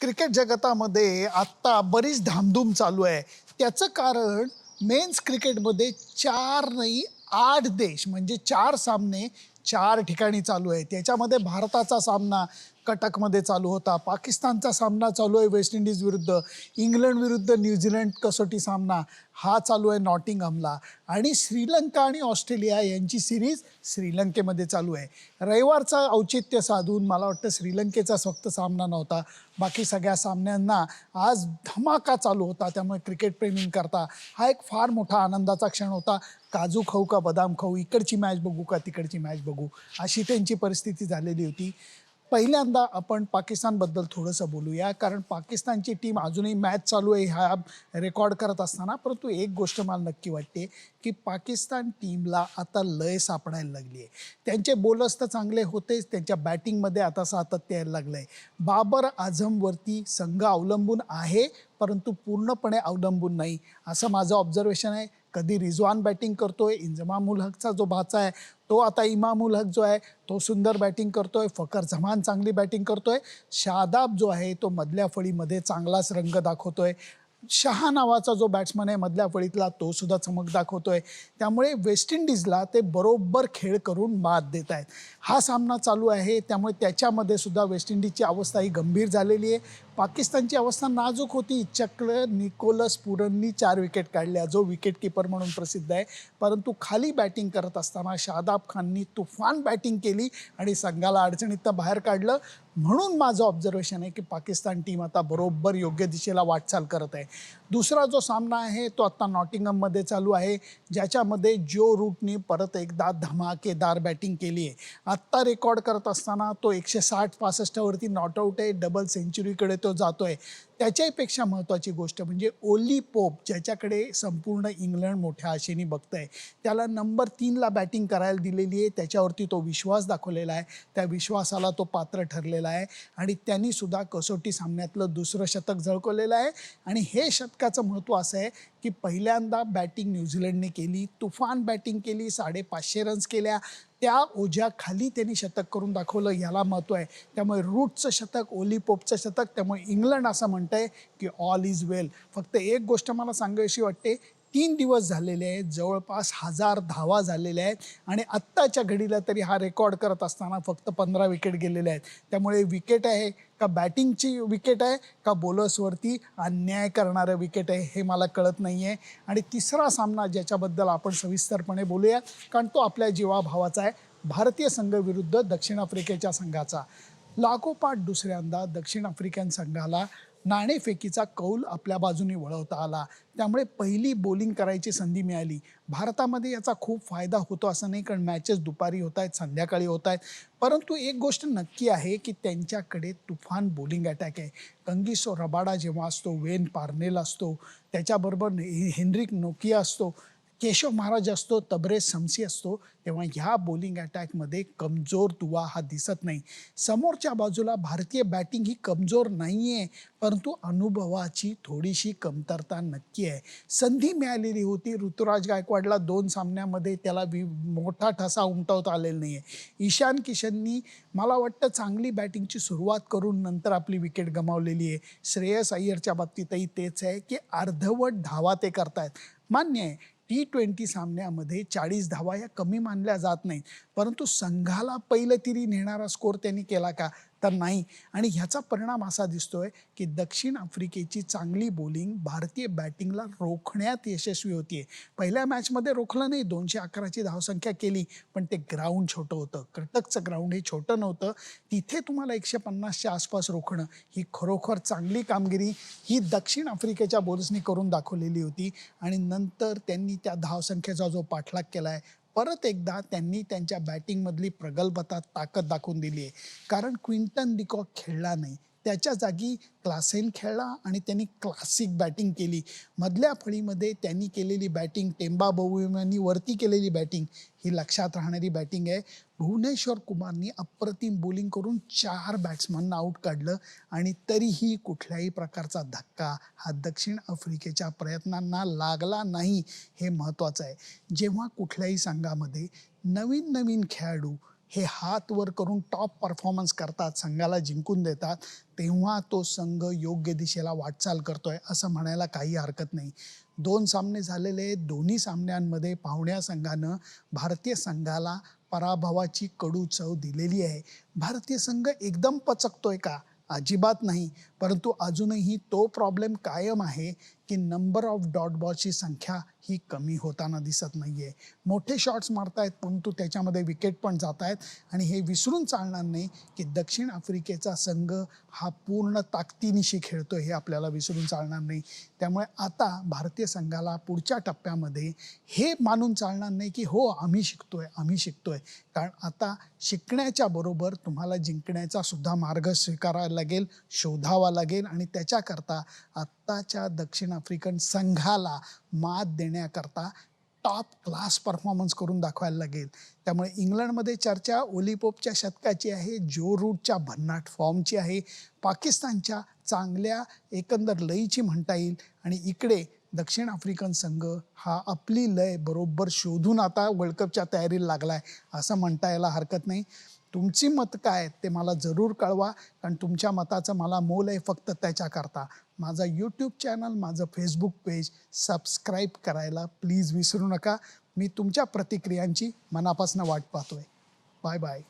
Cricket जगतामध्ये आत्ता बरीच धामधूम चालू आहे. त्याचं कारण मेन्स क्रिकेटमध्ये चार नाही आठ देश म्हणजे चार सामने चार ठिकाणी चालू आहे. त्याच्यामध्ये भारताचा सामना कटकमध्ये चालू होता. पाकिस्तानचा सामना चालू आहे वेस्ट इंडिज विरुद्ध. इंग्लंड विरुद्ध न्यूझीलंड कसोटी सामना हा चालू आहे नॉटिंगहमला आणि श्रीलंका आणि ऑस्ट्रेलिया यांची सिरीज श्रीलंकेमध्ये चालू आहे. रविवारचा औचित्य साधून मला वाटतं श्रीलंकेचा फक्त सामना नव्हता. बाकी सगळ्या सामन्यांना आज धमाका चालू होता. त्यामुळे क्रिकेटप्रेमींकरता हा एक फार मोठा आनंदाचा क्षण होता. काजू खाऊ का बदाम खाऊ? इकडची मॅच बघू का तिकडची मॅच बघू? अशी त्यांची परिस्थिती झालेली होती. पहिल्यांदा आपण पाकिस्तानबद्दल थोडंसं बोलूया. कारण पाकिस्तानची टीम अजूनही मॅच चालू आहे ह्या रेकॉर्ड करत असताना. परंतु एक गोष्ट मला नक्की वाटते की पाकिस्तान टीमला आता लय सापडायला लागली आहे. त्यांचे बोलर्स तर चांगले होतेच त्यांच्या बॅटिंगमध्ये आता सातत्य यायला लागलं आहे बाबर आझमवरती संघ अवलंबून आहे परंतु पूर्णपणे अवलंबून नाही. असं माझं ऑब्झर्वेशन आहे. कधी रिजवान बॅटिंग करतोय इंजमामुल हकचा जो भाचा आहे तो आता इमामुल हक जो आहे तो सुंदर बॅटिंग करतोय फकर झमान चांगली बॅटिंग करतोय. शादाब जो आहे तो मधल्या फळीमध्ये चांगलाच रंग दाखवतोय. शहा नावाचा जो बॅट्समन आहे मधल्या फळीतला तो सुद्धा चमक दाखवतोय. त्यामुळे वेस्ट इंडिजला ते बरोबर खेळ करून मात देत आहेत. हा सामना चालू आहे त्यामुळे त्याच्यामध्ये सुद्धा वेस्ट इंडिजची अवस्था ही गंभीर झालेली आहे. पाकिस्तानची अवस्था नाजूक होती. चक्र निकोलस पुरननी चार विकेट काढल्या. जो विकेट किपर म्हणून प्रसिद्ध आहे. परंतु खाली बॅटिंग करत असताना शादाब खाननी तुफान बॅटिंग केली आणि संघाला अडचणीतनं बाहेर काढलं. म्हणून माझं ऑब्झर्वेशन आहे की पाकिस्तान टीम आता बरोबर योग्य दिशेला वाटचाल करत आहे. दुसरा जो सामना आहे तो आत्ता नॉटिंगममध्ये चालू आहे. ज्याच्यामध्ये जो रूटनी परत एकदा धमाकेदार बॅटिंग केली आहे. आत्ता रेकॉर्ड करत असताना तो एकशे साठ पासष्टवरती नॉट आऊट आहे. डबल सेंचुरीकडे तो जातोय. त्याच्यापेक्षा महत्त्वाची गोष्ट म्हणजे ओली पोप ज्याच्याकडे संपूर्ण इंग्लंड मोठ्या आशेने बघतंय त्याला नंबर तीनला बॅटिंग करायला दिलेली आहे. त्याच्यावरती तो विश्वास दाखवलेला आहे. त्या विश्वासाला तो पात्र ठरलेला आहे. आणि त्यांनी सुद्धा कसोटी सामन्यातलं दुसरं शतक झळकवलेलं आहे. आणि हे शतकाचं महत्त्व असं आहे की पहिल्यांदा बॅटिंग न्यूझीलंडने केली तुफान बॅटिंग केली साडेपाचशे रन्स केल्या. त्या ओझ्याखाली त्यांनी शतक करून दाखवलं याला महत्त्व आहे. त्यामुळे रूटचं शतक ओली पोपचं शतक त्यामुळे इंग्लंड असं म्हणतंय की ऑल इज वेल फक्त एक गोष्ट मला सांगायची वाटते तीन दिवस झालेले आहेत जवळपास हजार धावा झालेल्या आहेत आणि आत्ताच्या घडीला तरी हा रेकॉर्ड करत असताना फक्त पंधरा विकेट गेलेले आहेत. त्यामुळे विकेट आहे का बॅटिंगची विकेट आहे का बॉलर्सवरती अन्याय करणारं विकेट आहे हे मला कळत नाही आहे आणि तिसरा सामना ज्याच्याबद्दल आपण सविस्तरपणे बोलूया कारण तो आपल्या जीवाभावाचा आहे. भारतीय संघ विरुद्ध दक्षिण आफ्रिकेच्या संघाचा. लागोपाठ दुसऱ्यांदा दक्षिण आफ्रिकन संघाला नाणेफेकीचा कौल आपल्या बाजूने वळवता आला. त्यामुळे पहिली बॉलिंग करायची संधी मिळाली. भारतामध्ये याचा खूप फायदा होतो असं नाही कारण मॅचेस दुपारी होत आहेत संध्याकाळी होत आहेत. परंतु एक गोष्ट नक्की आहे की त्यांच्याकडे तुफान बॉलिंग अटॅक आहे. कंगिसो रबाडा जेव्हा असतो वेन पार्नेल असतो त्याच्याबरोबर हे- हेनरिक नोकिया असतो केशव महाराज असतो तबरे समसी असतो तेव्हा ह्या बॉलिंग अटॅकमध्ये कमजोर दुवा हा दिसत नाही. समोरच्या बाजूला भारतीय बॅटिंग ही कमजोर नाही आहे परंतु अनुभवाची थोडीशी कमतरता नक्की आहे. संधी मिळालेली होती ऋतुराज गायकवाडला दोन सामन्यामध्ये त्याला वि मोठा ठसा उमटवता आलेला नाही आहे ईशान किशननी मला वाटतं चांगली बॅटिंगची सुरुवात करून नंतर आपली विकेट गमावलेली आहे. श्रेयस अय्यरच्या बाबतीतही तेच आहे की अर्धवट धावा ते करतायत. मान्य आहे टी ट्वेंटी सामन्यामध्ये चाळीस धावा या कमी मानल्या जात नाहीत. परंतु संघाला पहिलं तिरी नेणारा स्कोर त्यांनी केला का? तर नाही. आणि ह्याचा परिणाम असा दिसतोय की दक्षिण आफ्रिकेची चांगली बॉलिंग भारतीय बॅटिंगला रोखण्यात यशस्वी होतीये. पहिल्या मॅचमध्ये रोखलं नाही दोनशे अकराची धावसंख्या केली पण ते ग्राउंड छोटं होतं. कटकचं ग्राउंड हे छोटं नव्हतं. तिथे तुम्हाला एकशे पन्नासच्या आसपास रोखणं ही खरोखर चांगली कामगिरी ही दक्षिण आफ्रिकेच्या बॉल्सनी करून दाखवलेली होती. आणि नंतर त्यांनी त्या धावसंख्येचा जो पाठलाग केला आहे परत एकदा त्यांनी त्यांच्या बॅटिंगमधली प्रगल्भता ताकद दाखवून दिली आहे कारण क्विंटन डिकॉक खेळला नाही. त्याच्या जागी क्लासेन खेळला आणि त्यांनी क्लासिक बॅटिंग केली. मधल्या फळीमध्ये त्यांनी केलेली बॅटिंग टेंबा बहुमानी वरती केलेली बॅटिंग ही लक्षात राहणारी बॅटिंग आहे. भुवनेश्वर कुमारनी अप्रतिम बोलिंग करून चार बॅट्समनना आऊट काढलं आणि तरीही कुठल्याही प्रकारचा धक्का हा दक्षिण आफ्रिकेच्या प्रयत्नांना लागला नाही हे महत्त्वाचं आहे. जेव्हा कुठल्याही संघामध्ये नवीन नवीन खेळाडू हे हात वर करून टॉप परफॉर्मन्स करतात संघाला जिंकून देतात तेव्हा तो संघ योग्य दिशेला वाटचाल करतोय असं म्हणायला काही हरकत नाही. दोन सामने झालेले दोन्ही सामन्यांमध्ये पाहुण्या संघानं भारतीय संघाला पराभवाची कडू चव दिलेली आहे. भारतीय संघ एकदम पचकतोय का? अजिबात नाही परंतु अजूनही तो प्रॉब्लेम कायम आहे. की नंबर ऑफ डॉट बॉलची संख्या ही कमी होताना दिसत नाही आहे मोठे शॉट्स मारतायत परंतु त्याच्यामध्ये विकेट पण जात आहेत आणि हे विसरून चालणार नाही की दक्षिण आफ्रिकेचा संघ हा पूर्ण ताकदीनिशी खेळतो हे आपल्याला विसरून चालणार नाही. त्यामुळे आता भारतीय संघाला पुढच्या टप्प्यामध्ये हे मानून चालणार नाही की हो आम्ही शिकतोय आम्ही शिकतोय. कारण आता शिकण्याच्या बरोबर तुम्हाला जिंकण्याचा सुद्धा मार्ग स्वीकारावा लागेल शोधावा लागेल आणि त्याच्याकरता आत्ताच्या दक्षिण आफ्रिकन संघाला मात देण्याकरता टॉप क्लास परफॉर्मन्स करून दाखवायला लागेल. त्यामुळे इंग्लंडमध्ये चर्चा ओलिपोपच्या शतकाची आहे जो रूटच्या भन्नाट फॉर्मची आहे. पाकिस्तानच्या चांगल्या एकंदर लयीची म्हणता येईल. आणि इकडे दक्षिण आफ्रिकन संघ हा आपली लय बरोबर शोधून आता वर्ल्ड कपच्या तयारीला लागला आहे असं म्हणता यायला हरकत नाही. तुमची मत काय आहेत ते मला जरूर कळवा कारण तुमच्या मताचं मला मोल आहे फक्त त्याच्याकरता. माझा यूट्यूब चॅनल माझं फेसबुक पेज सबस्क्राईब करायला प्लीज विसरू नका. मी तुमच्या प्रतिक्रियांची मनापासून वाट पाहतोय. Bye bye